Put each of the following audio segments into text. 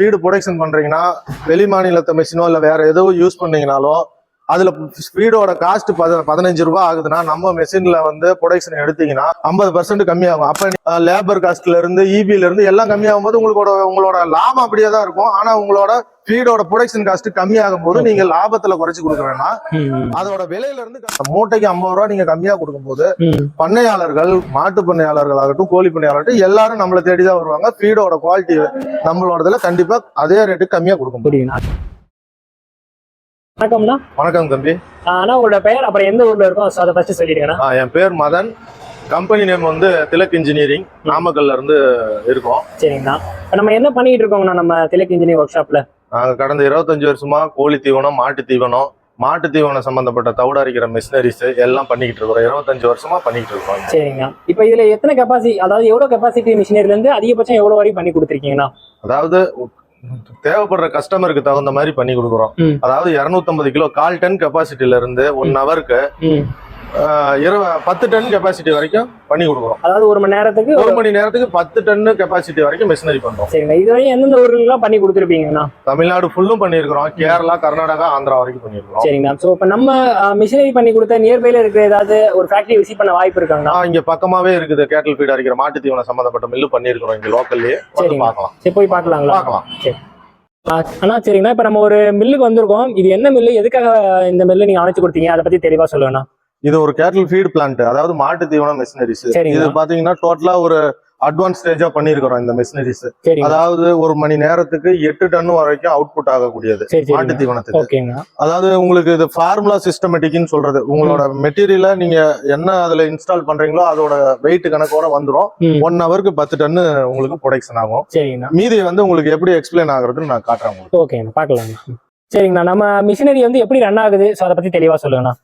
Speed production பண்றீங்கன்னா வெளி மாநிலத்தை மிஷினோ இல்லை வேற எதுவும் யூஸ் பண்ணீங்கனாலும் அதுல ஸ்பீடோட காஸ்ட் பதினஞ்சு ரூபாய் ஆகுதுன்னா நம்ம மெஷின்ல வந்து ப்ரொடக்ஷன் எடுத்தீங்கன்னா ஐம்பது பர்சன்ட் கம்மியாகும். அப்ப லேபர் காஸ்ட்ல இருந்து இபில இருந்து எல்லாம் கம்மியாகும் போது உங்களோட உங்களோட லாபம் அப்படியே தான் இருக்கும். ஆனா உங்களோட ஸ்பீடோட ப்ரொடக்ஷன் காஸ்ட் கம்மியாகும் போது நீங்க லாபத்துல குறைச்சு கொடுக்க வேணாம். அதோட விலையில இருந்து மூட்டைக்கு ஐம்பது ரூபா நீங்க கம்மியா கொடுக்கும்போது ம். பண்ணையாளர்கள் மாட்டு பண்ணையாளர்கள் ஆகட்டும் கோழி பண்ணையாளர்கள் எல்லாரும் நம்மளை தேடி தான் வருவாங்க. ஃபீடோட குவாலிட்டி நம்மளோடதுல கண்டிப்பா அதே ரேட்டு கம்மியா கொடுக்க முடியும். வணக்கம்ண்ணா. வணக்கம் தம்பி. அண்ணா உங்களோட பெயர் அப்புறம் எந்த ஊர்ல இருக்கோம்? ஸோ அதை ஃபர்ஸ்ட் சொல்லிடுங்கண்ணா. என் பேர் மதன். கம்பெனி நேம் வந்து திலக் இன்ஜினியரிங் நாமக்கல்ல இருந்து இருக்கோம். சரிங்கண்ணா. நம்ம என்ன பண்ணிட்டு இருக்கோங்கண்ணா நம்ம திலக் இன்ஜினியர் ஒர்க் ஷாப்ல கடந்த இருபத்தஞ்சு வருஷமா கோழி தீவனம் மாட்டு தீவனம் மாட்டு தீவனம் சம்பந்தப்பட்ட தவிடு அரைக்கிற மிஷினரிஸ் எல்லாம் பண்ணிக்கிட்டு இருக்கிறோம் இருபத்தஞ்சு வருஷமா பண்ணிக்கிட்டு இருக்கோம் சரிங்க இப்போ இதுல எத்தனை கெப்பாசிட்டி அதாவது எவ்வளவு கெப்பாசிட்டில மிஷினரில இருந்து அதிகபட்சம் எவ்வளவு வரைக்கும் பண்ணி கொடுத்துருக்கீங்கண்ணா? அதாவது தேவைப்படுற கஸ்டமருக்கு தகுந்த மாதிரி பண்ணி கொடுக்குறோம். அதாவது 250 கிலோ கால் டன் கெப்பாசிட்டில இருந்து ஒன் ஹவருக்கு இருப பத்து டன் கெப்பாசிட்டி வரைக்கும் பண்ணி கொடுக்குறோம். அதாவது ஒரு மணி நேரத்துக்கு ஒரு மணி நேரத்துக்கு பத்து டன் கெப்பாசிட்டி வரைக்கும் மிஷினரி பண்றோம். சரிங்க இதுவரையும் எந்தெந்த ஊருலாம் பண்ணி கொடுத்துருப்பீங்கண்ணா தமிழ்நாடு ஃபுல்லும் பண்ணியிருக்கிறோம். கேரளா கர்நாடகா ஆந்திரா வரைக்கும் பண்ணியிருக்கிறோம். சரிங்கண்ணா ஸோ இப்போ நம்ம மிஷினரி பண்ணி கொடுத்த நியர்பைல இருக்கிற ஏதாவது ஒரு ஃபேக்டரி விசிட் பண்ண வாய்ப்பு இருக்காங்கண்ணா இங்க பக்கமாவே இருக்குது. கேட்டல் ஃபீட் அரைக்கிற மாட்டு தீவனம் சம்பந்தப்பட்ட மில்லு பண்ணியிருக்கிறோம் இங்க லோக்கல்லயே வந்து சரிங்க. பார்க்கலாம். சரி போய் பார்க்கலாங்களா? பார்க்கலாம். ஆ, அண்ணா சரிங்கண்ணா இப்போ நம்ம ஒரு மில்லுக்கு வந்திருக்கோம். இது என்ன மில்லு எதுக்காக இந்த மில்லு நீங்க அமைச்சு கொடுத்தீங்க? அதை பத்தி தெளிவா சொல்லுங்கண்ணா இது ஒரு கேட்டல் ஃபீட் பிளான்ட் அதாவது மாட்டு தீவனம் மிஷினரிஸ். இது பாத்தீங்கன்னா டோட்டலா ஒரு அட்வான்ஸ் ஸ்டேஜா பண்ணியிருக்கிறோம் இந்த மிஷினரிஸ் அதாவது ஒரு மணி நேரத்துக்கு எட்டு டன் வரைக்கும் அவுட்புட் ஆகக்கூடியது மாட்டு தீவனத்துக்கு. அதாவது உங்களுக்கு இது ஃபார்முலா சிஸ்டமேட்டிக்னு சொல்றது. உங்களோட மெட்டீரியலை நீங்க என்ன அதுல இன்ஸ்டால் பண்றீங்களோ அதோட வெயிட் கணக்கோட வந்துரும். ம். ஒன் ஹவருக்கு பத்து டன்னு உங்களுக்கு ப்ரொடக்ஷன் ஆகும். மீதி வந்து உங்களுக்கு எப்படி எக்ஸ்பிளைன் ஆகுறதுன்னு நான் காட்டுறேன் ஓகேங்கண்ணா பார்க்கலாங்கண்ணா சரிங்கண்ணா. நம்ம மிஷினரி வந்து எப்படி ரன் ஆகுது? ஸோ அதை பத்தி தெளிவா சொல்லுங்கண்ணா.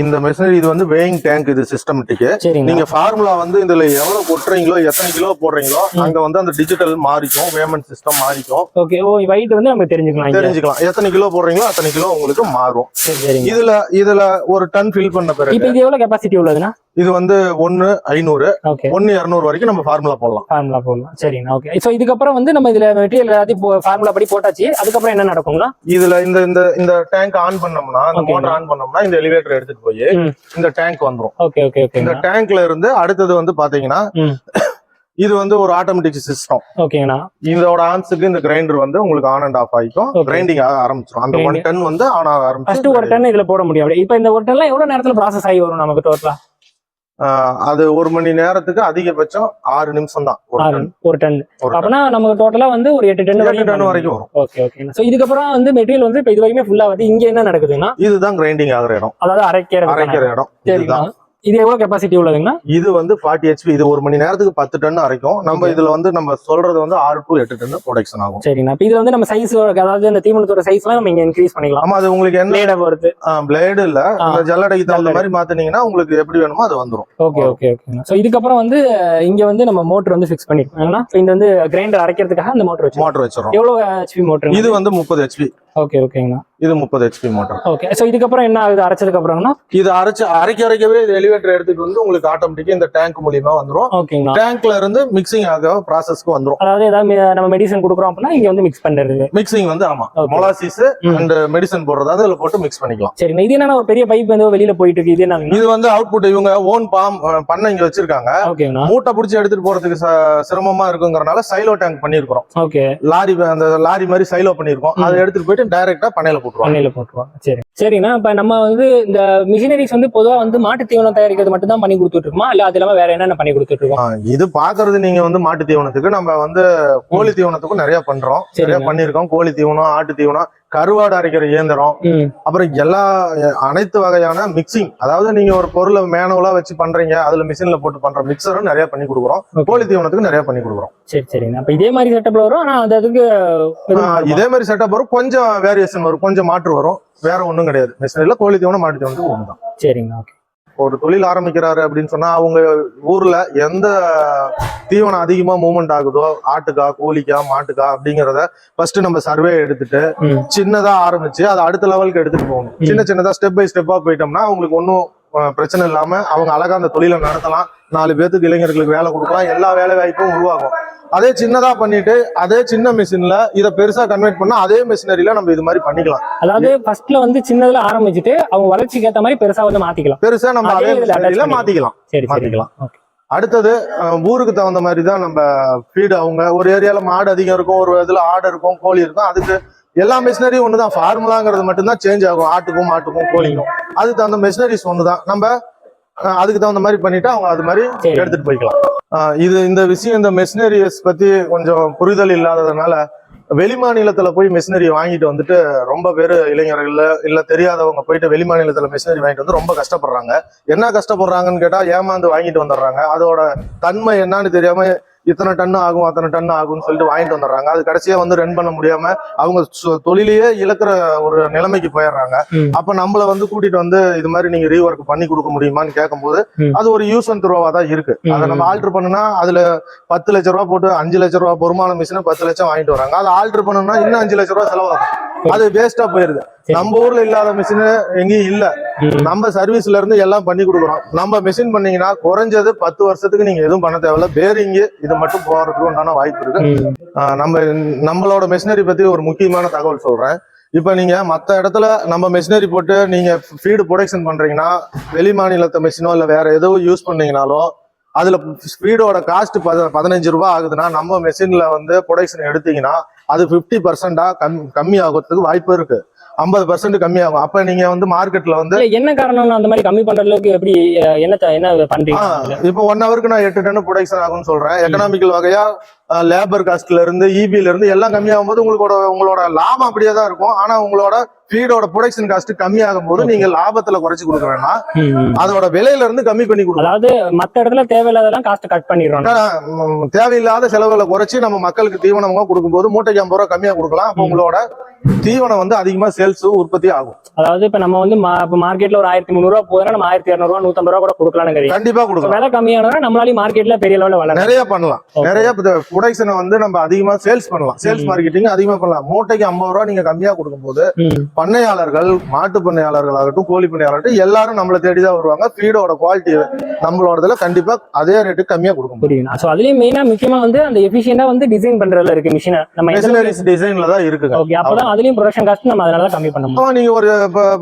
இந்த மெஷினரி இது வந்து வேயிங் டேங்க் இது சிஸ்டமேட்டிக் சரிங்க. நீங்க ஃபார்முலா வந்து இதுல எவ்வளவு கொட்டுறீங்களோ எத்தனை கிலோ போடுறீங்களோ. அங்க வந்து அந்த டிஜிட்டல் மாறிக்கும் பேமெண்ட் சிஸ்டம் மாறிக்கும். ஓகே ஓ வெயிட் வந்து நம்ம தெரிஞ்சுக்கலாம். தெரிஞ்சுக்கலாம். எத்தனை கிலோ போடுறீங்களோ அத்தனை கிலோ உங்களுக்கு மாறும். இதுல இதுல ஒரு டன் ஃபில் பண்ண பிறகு. இது எவ்வளவு கெப்பாசிட்டி உள்ளதுண்ணா? இது வந்து ஒன்னு ஐநூறு ஓகே ஒன்னு இருநூறு வரைக்கும் நம்ம ஃபார்முலா போடலாம். ஃபார்முலா போடலாம். சரிங்கண்ணா ஓகே ஸோ இதுக்கப்புறம் வந்து நம்ம இதுல மெட்டீரியல் எல்லாத்தையும் ஃபார்முலா படி போட்டாச்சு. அதுக்கப்புறம் என்ன நடக்குங்களா இதுல இந்த இந்த இந்த டேங்க் ஆன் பண்ணோம்னா இந்த. மோட்டர் ஆன் பண்ணோம்னா இந்த எலிவேட்டர் எடுத்துட்டு போய். இந்த டேங்க் வந்துரும். ஓகே ஓகே இந்த ஓகேங்கண்ணா டேங்க்ல இருந்து அடுத்தது வந்து பாத்தீங்கன்னா. இது வந்து ஒரு ஆட்டோமேட்டிக் சிஸ்டம் ஓகேங்கண்ணா இதோட ஆன்ஸுக்கு இந்த கிரைண்டர் வந்து உங்களுக்கு ஆன் அண்ட் ஆஃப் ஆகிக்கும். கிரைண்டிங் ஆக ஆரம்பிச்சிடும் அந்த ஒன். டன் வந்து ஆன் ஆக ஃபர்ஸ்ட் ஒரு ஆரம்பிச்சு டன் இதுல போட முடியும் அப்படி இப்போ இந்த ஒரு டன்லாம் எவ்வளவு நேரத்துல ப்ராசஸ் ஆகி வரும் நமக்கு டோட்டலா அது ஒரு மணி நேரத்துக்கு அதிகபட்சம் ஆறு நிமிஷம் தான் ஒரு டன் அப்பனா நமக்கு டோட்டலா வந்து ஒரு எட்டு டன் எட்டு டன் வரைக்கும் வரும். ஓகே ஓகே ஸோ இதுக்கப்புறம் வந்து மெட்டீரியல் வந்து இப்போ இது வரைக்குமே ஃபுல்லா வந்து இங்க என்ன நடக்குதுன்னா இதுதான் கிரைண்டிங் ஆகுற இடம். அதாவது அரைக்கிறது அரைக்கிற இடம். சரிங்களா? இது எவ்வளவு கெப்பாசிட்டி உள்ளதுங்கன்னா இது வந்து ஃபார்ட்டி ஹெச்பி இது ஒரு மணி நேரத்துக்கு பத்து டன் அரைக்கும். நம்ம. இதுல வந்து நம்ம சொல்றது வந்து ஆறு டு எட்டு டன் ப்ரொடக்ஷன் ஆகும். இப்போ இது வந்து நம்ம சைஸ் அதாவது இந்த தீவனத்தோட சைஸ்லாம் நம்ம இங்க இன்க்ரீஸ் பண்ணிக்கலாம். ஆமா அது உங்களுக்கு என்ன பிளேட பொறுத்து. பிளேடு இல்ல. ஜல்லடைக்கு தகுந்த. மாதிரி மாத்துனீங்கன்னா உங்களுக்கு எப்படி வேணுமோ அது வந்துரும். ஓகே ஓகே ஓகே ஸோ இதுக்கப்புறம் வந்து இங்க வந்து நம்ம மோட்டர் வந்து ஃபிக்ஸ் பண்ணிருக்கோம். ஸோ இந்த வந்து கிரைண்டர் அரைக்கிறதுக்காக அந்த மோட்டர் வச்சு மோட்டர் வச்சிரும் எவ்வளவு ஹெச்பி மோட்டர் இது வந்து முப்பது ஹெச்பி ஓகே ஓகேங்கண்ணா. இது முப்பது ஹெச்பி மோட்டர் ஓகே. ஸோ இதுக்கப்புறம் என்ன ஆகுது? அரைச்சதுக்கு அப்புறம்னா? இது அரைச்சு அரைக்க அரைக்கவே இது எலிவேட்டர் எடுத்துட்டு வந்து உங்களுக்கு ஆட்டோமேட்டிக்கா இந்த டேங்க் மூலியமா வந்துரும். ஓகேங்கண்ணா. டேங்க்ல இருந்து மிக்சிங் ஆக ப்ராசஸ்க்கு வந்துரும். அதாவது ஏதாவது நம்ம மெடிசன் கொடுக்குறோம் அப்படின்னா இங்க வந்து மிக்ஸ் பண்றது. மிக்சிங் வந்து ஆமா. மொலாசிஸ். அண்ட் மெடிசன் போடுறது அதுல போட்டு மிக்ஸ் பண்ணிக்கலாம். சரிங்க இது என்னன்னா ஒரு பெரிய பைப் வந்து வெளியில போயிட்டு இருக்கு இது என்ன இது வந்து அவுட்புட் இவங்க ஓன் பாம் பண்ண இங்க வச்சிருக்காங்க. ஓகேங்கண்ணா. மூட்டை பிடிச்சி எடுத்துட்டு போறதுக்கு சிரமமா இருக்குங்கறனால சைலோ டேங்க் பண்ணிருக்கிறோம். ஓகே. லாரி அந்த லாரி மாதிரி சைலோ பண்ணிருக்கோம். அதை எடுத்துட்டு போயிட்டு டைரக்டா பண்ணையில போட்டுருவாங்க. பண்ணையில போட்டுருவாங்க. சரி. சரிண்ணா இப்ப நம்ம வந்து இந்த மிஷினரிஸ் வந்து பொதுவா வந்து மாட்டு தீவனம் தயாரிக்கிறது மட்டும் தான் பண்ணி கொடுத்துட்டு இருக்கோமா இல்ல அது இல்லாம வேற என்னென்ன பண்ணி கொடுத்துட்டு இருக்கோம் இது பாக்குறது நீங்க வந்து மாட்டு தீவனத்துக்கு நம்ம வந்து கோழி தீவனத்துக்கும் நிறைய பண்றோம். நிறைய. பண்ணிருக்கோம் கோழி தீவனம் ஆட்டு தீவனம் கருவாடு அரைக்கிற இயந்திரம். அப்புறம் எல்லா அனைத்து வகையான மிக்சிங் அதாவது நீங்க ஒரு பொருளை மேனுவலா வச்சு பண்றீங்க அதுல மிஷின்ல போட்டு பண்ற மிக்சரும் நிறைய பண்ணி கொடுக்குறோம். கோழி தீவனத்துக்கு நிறைய பண்ணி கொடுக்குறோம். சரி சரிங்க அப்ப இதே மாதிரி செட்டப்ல வரும்? ஆனா அது அதுக்கு இதே மாதிரி செட்டப் வரும். கொஞ்சம் வேரியேஷன் வரும். கொஞ்சம் மாற்று வரும். வேற ஒண்ணும் கிடையாது. மிஷினில் கோழி தீவனம் மாட்டு தீவனத்துக்கு ஒன்று தான் சரிங்க ஓகே ஒரு தொழில் ஆரம்பிக்கிறாரு அப்படின்னு சொன்னா அவங்க ஊர்ல எந்த தீவனம் அதிகமா மூவ்மெண்ட் ஆகுதோ ஆட்டுக்கா கோழிக்கா மாட்டுக்கா அப்படிங்கறத ஃபர்ஸ்ட் நம்ம சர்வே எடுத்துட்டு சின்னதா ஆரம்பிச்சு அதை அடுத்த லெவலுக்கு எடுத்துட்டு போகணும். சின்ன சின்னதா ஸ்டெப் பை ஸ்டெப்பா போயிட்டோம்னா அவங்களுக்கு ஒன்றும் அஹ், பிரச்சனை இல்லாம அவங்க அழகா அந்த தொழிலை நடத்தலாம். நாலு பேத்துக்கு இளைஞர்களுக்கு வேலை கொடுக்கலாம். எல்லா வேலை வாய்ப்பும் உருவாகும். அதே சின்னதா பண்ணிட்டு அதே சின்ன மிஷின்ல இதை பெருசா கன்வெர்ட் பண்ணா அதே மிஷினரியில நம்ம இது மாதிரி பண்ணிக்கலாம். அதாவது ஃபர்ஸ்ட்ல வந்து சின்னதுல ஆரம்பிச்சுட்டு அவங்க வளர்ச்சிக்கு ஏத்த மாதிரி பெருசா வந்து மாத்திக்கலாம். பெருசா நம்ம அதே மிஷினரியில. மாத்திக்கலாம். சரி மாத்திக்கலாம். அடுத்தது ஊருக்கு தகுந்த மாதிரி தான் நம்ம ஃபீடு அவங்க. ஒரு ஏரியால மாடு அதிகம் இருக்கும் ஒரு இதுல ஆடு இருக்கும் கோழி இருக்கும். அதுக்கு எல்லா மிஷினரியும் ஒண்ணுதான். ஃபார்முலாங்கிறது மட்டும்தான் சேஞ்ச் ஆகும். ஆட்டுக்கும் மாட்டுக்கும் கோழிக்கும். அதுக்கு தகுந்த மிஷினரிஸ் ஒண்ணுதான். நம்ம அதுக்கு தகுந்த மாதிரி பண்ணிட்டு அவங்க அது மாதிரி. எடுத்துட்டு போய்க்கலாம். இது இந்த விஷயம் இந்த மெஷினரிஸ் பத்தி கொஞ்சம் புரிதல் இல்லாததுனால வெளி மாநிலத்துல போய் மெஷினரி வாங்கிட்டு வந்துட்டு ரொம்ப பேர் இளைஞர்கள் இல்ல தெரியாதவங்க போயிட்டு வெளி மாநிலத்துல மெஷினரி வாங்கிட்டு வந்து ரொம்ப கஷ்டப்படுறாங்க. என்ன கஷ்டப்படுறாங்கன்னு கேட்டா ஏமாந்து வாங்கிட்டு வந்துடுறாங்க. அதோட தன்மை என்னன்னு தெரியாம இத்தனை டன் ஆகும் அத்தனை டன் ஆகும்னு சொல்லிட்டு வாங்கிட்டு வந்துடுறாங்க அது கடைசியா வந்து ரன் பண்ண முடியாம அவங்க தொழிலையே இழக்கிற ஒரு நிலைமைக்கு போயிடுறாங்க. அப்ப நம்மள வந்து கூட்டிட்டு வந்து இது மாதிரி நீங்க ரீஒர்க் பண்ணி கொடுக்க முடியுமான்னு கேட்கும்போது. அது ஒரு யூஸ் அண்ட் த்ரோவா தான் இருக்கு அதை நம்ம. ஆல்டர் பண்ணுனா அதுல பத்து லட்ச ரூபா போட்டு அஞ்சு லட்ச ரூபா பொறுமான மிஷினை பத்து லட்சம் வாங்கிட்டு வராங்க அதை ஆல்டர் பண்ணணும்னா இன்னும் அஞ்சு லட்ச ரூபா செலவாகும் அது வேஸ்டா போயிருது. நம்ம ஊர்ல இல்லாத மிஷின் எங்கேயும் இல்ல. நம்ம சர்வீஸ்ல இருந்து எல்லாம் பண்ணி கொடுக்குறோம். நம்ம மிஷின் பண்ணீங்கன்னா குறைஞ்சது பத்து வருஷத்துக்கு நீங்க எதுவும் பண்ண தேவையில்ல. பேரிங்கு இது மட்டும் போறதுக்கு உண்டான வாய்ப்பு இருக்கு. நம்ம நம்மளோட மெஷினரி பத்தி ஒரு முக்கியமான தகவல் சொல்றேன். இப்போ நீங்க மத்த இடத்துல நம்ம மெஷினரி போட்டு நீங்க ஃபீடு ப்ரொடக்ஷன் பண்றீங்கன்னா வெளி மாநிலத்த மிஷினோ இல்ல வேற ஏதோ யூஸ் பண்ணீங்கனாலோ அதுல ஸ்பீடோட காஸ்ட் பதினஞ்சு ரூபாய் ஆகுதுன்னா நம்ம மெஷின்ல வந்து ப்ரொடக்ஷன் எடுத்தீங்கன்னா அது பிப்டி பர்சன்டா கம் கம்மி ஆகிறதுக்கு வாய்ப்பு இருக்கு. ஐம்பது பர்சன்ட் கம்மி ஆகும் அப்ப நீங்க வந்து மார்க்கெட்ல வந்து என்ன காரணம் அந்த மாதிரி கம்மி பண்ற அளவுக்கு எப்படி என்ன என்ன பண்றீங்க? இப்போ ஒன் ஹவருக்கு நான் எட்டு டன் ப்ரொடக்ஷன் ஆகும்னு சொல்றேன். எக்கனாமிக்கல் வகையா லேபர் காஸ்ட்ல இருந்து இபில இருந்து எல்லாம் கம்மியாகும் போது உங்களோட உங்களோட லாபம் அப்படியே தான் இருக்கும். ஆனா உங்களோட ஃபீடோட ப்ரொடக்ஷன் காஸ்ட் கம்மியாகும் போது நீங்க லாபத்துல குறைச்சு கொடுக்க வேணாம். அதோட விலையில இருந்து கம்மி பண்ணி கொடுக்கணும் அதாவது மத்த இடத்துல தேவையில்லாதெல்லாம் காஸ்ட் கட் பண்ணிடுறோம். தேவையில்லாத செலவுகளை குறைச்சு நம்ம மக்களுக்கு தீவனமா கொடுக்கும்போது மூட்டைக்கு ஐம்பது ரூபா கம்மியா கொடுக்கலாம். அப்போ உங்களோட தீவனம் வந்து அதிகமா சேல்ஸ் உற்பத்தி ஆகும். அதாவது இப்ப நம்ம வந்து மார்க்கெட்ல ஒரு ஆயிரத்தி முந்நூறு ரூபா போதுன்னா நம்ம ஆயிரத்தி இரநூறுவா நூத்தம்பது ரூபா கூட கொடுக்கலாம்னு கண்டிப்பா கொடுக்கலாம். விலை கம்மியானதுனா நம்மளாலையும் மார்க்கெட்ல பெரிய லெவலில் வளர நிறைய பண்ணலாம். நிறைய ப்ரொடக்ஷனை வந்து நம்ம அதிகமா சேல்ஸ் பண்ணலாம். சேல்ஸ். மார்க்கெட்டிங் அதிகமா பண்ணலாம். மூட்டைக்கு ஐம்பது ரூபா நீங்க கம்மியா கொடுக்கும்போது. பண்ணையாளர்கள் மாட்டு பண்ணையாளர்கள் ஆகட்டும் கோழி பண்ணையாளர்கள் எல்லாரும் நம்மளை தேடி தான் வருவாங்க. ஃபீடோட குவாலிட்டி நம்மளோடதுல கண்டிப்பா அதே ரேட்டு கம்மியா கொடுக்க முடியும். ஸோ அதுலயும் மெயினா முக்கியமா வந்து அந்த எஃபிஷியண்டா வந்து டிசைன் பண்றதுல இருக்கு மிஷினை நம்ம மெஷினரிஸ் டிசைன்ல தான் இருக்குங்க. ஓகே அப்பதான் அதுலயும் ப்ரொடக்ஷன் காஸ்ட் நம்ம அதனால தான் கம்மி பண்ண முடியும். நீங்க ஒரு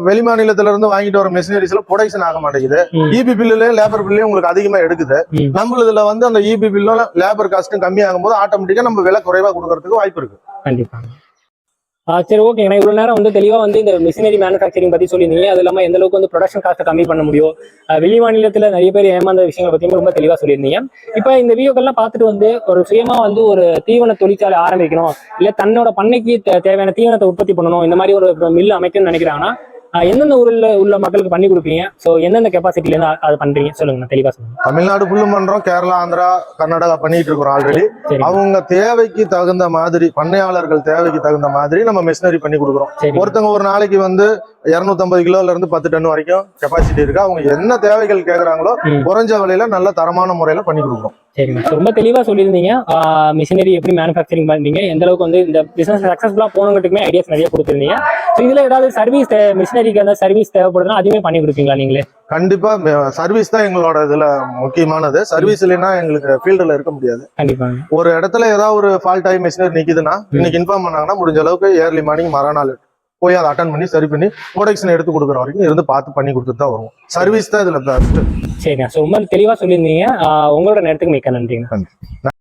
வெளி மாநிலத்துல இருந்து வாங்கிட்டு வர மெஷினரிஸ்ல ப்ரொடக்ஷன் ஆக மாட்டேங்குது. இபி பில்லுலயும் லேபர் பில்லையும் உங்களுக்கு அதிகமா எடுக்குது. நம்மளதுல வந்து அந்த இபி பில்லும் லேபர் காஸ்ட்டும் கம்மியாகும் போது ஆட்டோமேட்டிக்கா நம்ம விலை குறைவா கொடுக்கறதுக்கு வாய்ப்பு இருக்கு. கண்டிப்பா சரி ஓகே நான் இவ்வளவு நேரம் வந்து தெளிவா வந்து இந்த மிஷினரி மேனுஃபேக்சரிங் பத்தி சொல்லியிருந்தீங்க. அது இல்லாம எந்த அளவுக்கு வந்து ப்ரொடக்ஷன் காஸ்ட்டை கம்மி பண்ண முடியும்? வெளி மாநிலத்துல நிறைய பேர் ஏமாந்த விஷயங்களை பத்தியும் ரொம்ப தெளிவா சொல்லியிருந்தீங்க. இப்போ இந்த வீடியோக்கெல்லாம் பார்த்துட்டு வந்து ஒரு சுயமா வந்து ஒரு தீவன தொழிற்சாலை ஆரம்பிக்கணும். இல்ல தன்னோட பண்ணைக்கு தேவையான தீவனத்தை உற்பத்தி பண்ணணும். இந்த மாதிரி ஒரு மில் அமைக்கணும்னு நினைக்கிறாங்கன்னா எந்தெந்த ஊர்ல உள்ள மக்களுக்கு பண்ணி கொடுப்பீங்க ஸோ எந்தெந்த கெப்பாசிட்டில இருந்து அ- அதை பண்றீங்க சொல்லுங்க நான் தெளிவா சொல்லுங்க தமிழ்நாடு ஃபுல்லும் பண்றோம் கேரளா ஆந்திரா கர்நாடகா பண்ணிட்டு இருக்கிறோம் ஆல்ரெடி அவங்க தேவைக்கு தகுந்த மாதிரி பண்ணையாளர்கள் தேவைக்கு தகுந்த மாதிரி நம்ம மிஷினரி பண்ணி கொடுக்குறோம். ஒருத்தவங்க ஒரு நாளைக்கு வந்து 250 கிலோல இருந்து பத்து டன் வரைக்கும் கெப்பாசிட்டி இருக்கு. அவங்க என்ன தேவைகள் கேக்குறாங்களோ ம். குறைஞ்ச விலையில நல்ல தரமான முறையில பண்ணி கொடுக்குறோம். சரிங்க. ரொம்ப தெளிவா சொல்லியிருந்தீங்க. மிஷினரி எப்படி மேனுஃபேக்சரிங் பண்றீங்க எந்த அளவுக்கு வந்து இந்த பிசினஸ் சக்சஸ்ஃபுல்லா போனவங்களுக்குமே ஐடியாஸ் நிறைய கொடுத்துருந்தீங்க. ஸோ இதுல ஏதாவது சர்வீஸ் மிஷினரிக்கு அந்த சர்வீஸ் தேவைப்படுதுன்னா அதுவுமே பண்ணி கொடுப்பீங்களா நீங்களே? கண்டிப்பா சர்வீஸ் தான் எங்களோட இதுல முக்கியமானது. சர்வீஸ் இல்லைன்னா எங்களுக்கு ஃபீல்டுல இருக்க முடியாது. கண்டிப்பாங்க. ஒரு இடத்துல ஏதாவது ஒரு ஃபால்ட் ஆகி மிஷினரி நிக்குதுன்னா இன்னைக்கு இன்ஃபார்ம் பண்ணாங்கன்னா முடிஞ்ச அளவுக்கு ஏர்லி மார்னிங் மறுநாள் போய் அதை அட்டன் பண்ணி சரி பண்ணி ப்ரொடக்ஷன் எடுத்து கொடுக்குற வரைக்கும் இருந்து பார்த்து பண்ணி கொடுத்துட்டு தான் வருவோம். சர்வீஸ் தான் இதுல பெஸ்ட் சரிங்க. ரொம்ப தெளிவா சொல்லியிருந்தீங்க. உங்களோட நேரத்துக்கு மிக்க நன்றிங்க. நன்றி.